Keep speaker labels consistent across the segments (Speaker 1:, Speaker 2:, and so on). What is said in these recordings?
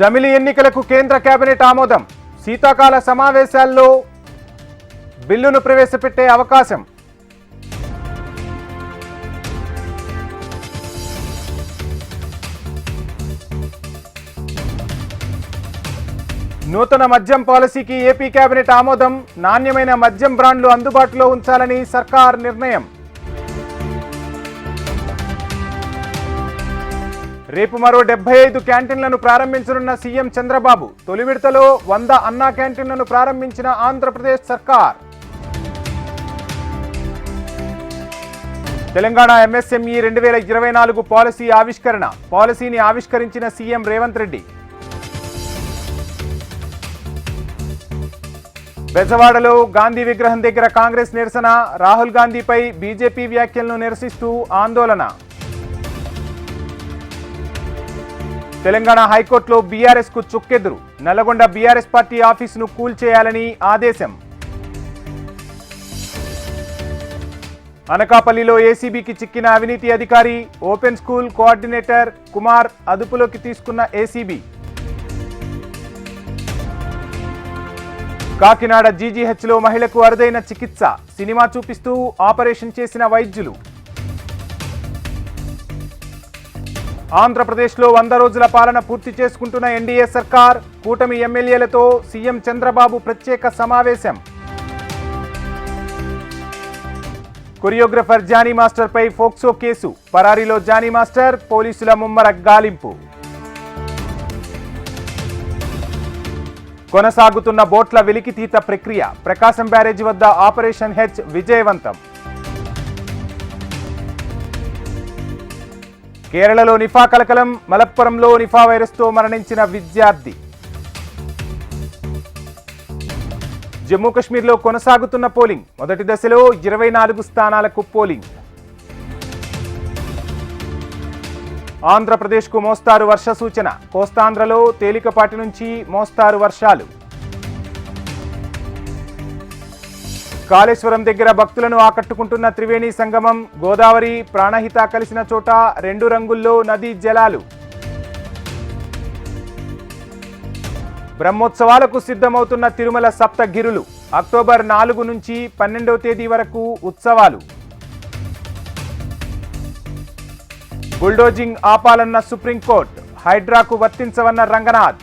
Speaker 1: జమిలి ఎన్నికలకు కేంద్ర కేబినెట్ ఆమోదం. శీతాకాల సమావేశాల్లో బిల్లును ప్రవేశపెట్టే అవకాశం. నూతన మద్యం పాలసీకి ఏపీ కేబినెట్ ఆమోదం. నాణ్యమైన మద్యం బ్రాండ్లు అందుబాటులో ఉంచాలని సర్కార్ నిర్ణయం. రేపు మరో డెబ్బై ఐదు క్యాంటీన్లను ప్రారంభించనున్న సీఎం చంద్రబాబు తొలి విడతలో వంద అన్నా క్యాంటీన్లను ప్రారంభించిన ఆంధ్రప్రదేశ్ సర్కార్. తెలంగాణ ఎంఎస్ఎంఈ రెండు వేల ఇరవై నాలుగు పాలసీ ఆవిష్కరణ పాలసీని ఆవిష్కరించిన సీఎం రేవంత్ రెడ్డి. బెజవాడలో గాంధీ విగ్రహం దగ్గర కాంగ్రెస్ నిరసన రాహుల్ గాంధీపై బీజేపీ వ్యాఖ్యలను నిరసిస్తూ ఆందోళన. తెలంగాణ హైకోర్టులో బీఆర్ఎస్కు చుక్కెదురు. నల్లగొండ బీఆర్ఎస్ పార్టీ ఆఫీసును కూల్చేయాలని ఆదేశం. అనకాపల్లిలో ఏసీబీకి చిక్కిన అవినీతి అధికారి ఓపెన్ స్కూల్ కోఆర్డినేటర్ కుమార్ అదుపులోకి తీసుకున్న ఏసీబీ. కాకినాడ జీజీహెచ్లో మహిళకు అరుదైన చికిత్స. సినిమా చూపిస్తూ ఆపరేషన్ చేసిన వైద్యులు. ఆంధ్రప్రదేశ్లో వంద రోజుల పాలన పూర్తి చేసుకుంటున్న ఎన్డీఏ సర్కార్ కూటమి ఎమ్మెల్యేలతో సీఎం చంద్రబాబు ప్రత్యేక సమావేశం. కొరియోగ్రఫర్ జానీ మాస్టర్ పై ఫోక్సో కేసు పరారీలో జానీ మాస్టర్ పోలీసుల ముమ్మర గాలింపు. కొనసాగుతున్న బోట్ల వెలికితీత ప్రక్రియ ప్రకాశం బ్యారేజీ వద్ద ఆపరేషన్ హెచ్ విజయవంతం. కేరళలో నిఫా కలకలం మలప్పురంలో నిఫా వైరస్తో మరణించిన విద్యార్థి. జమ్మూ కశ్మీర్లో కొనసాగుతున్న పోలింగ్. మొదటి దశలో ఇరవై నాలుగు స్థానాలకు పోలింగ్. ఆంధ్రప్రదేశ్కు మోస్తారు వర్ష సూచన. కోస్తాంధ్రలో తేలికపాటి నుంచి మోస్తారు వర్షాలు. కాళేశ్వరం దగ్గర భక్తులను ఆకట్టుకుంటున్న త్రివేణి సంగమం గోదావరి ప్రాణహిత కలిసిన చోట రెండు రంగుల్లో నదీ జలాలు. బ్రహ్మోత్సవాలకు సిద్ధమవుతున్న తిరుమల సప్తగిరులు అక్టోబర్ నాలుగు నుంచి పన్నెండవ తేదీ వరకు ఉత్సవాలు. బుల్డోజింగ్ ఆపాలన్న సుప్రీంకోర్టు హైడ్రాకు వర్తించవన్న రంగనాథ్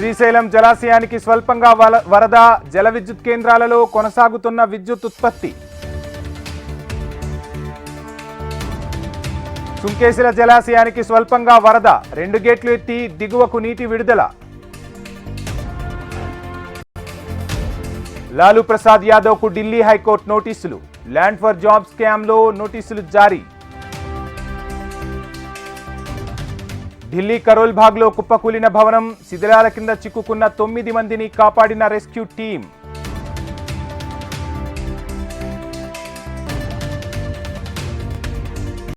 Speaker 1: శ్రీశైలం జలాశయానికి స్వల్పంగా వల- వరద జల విద్యుత్ కేంద్రాలలో కొనసాగుతున్న విద్యుత్ ఉత్పత్తి. సుంకేశిల జలాశయానికి స్వల్పంగా వరద రెండు గేట్లు ఎత్తి దిగువకు నీటి విడుదల. లాలూ ప్రసాద్ యాదవ్కు ఢిల్లీ హైకోర్టు నోటీసులు. ల్యాండ్ ఫర్ జాబ్ స్కామ్లో నోటీసులు జారీ. ఢిల్లీ కరోల్ భాగ్లో కుప్పకూలిన భవనం శిథిలాల కింద చిక్కుకున్న తొమ్మిది మందిని కాపాడిన రెస్క్యూ టీం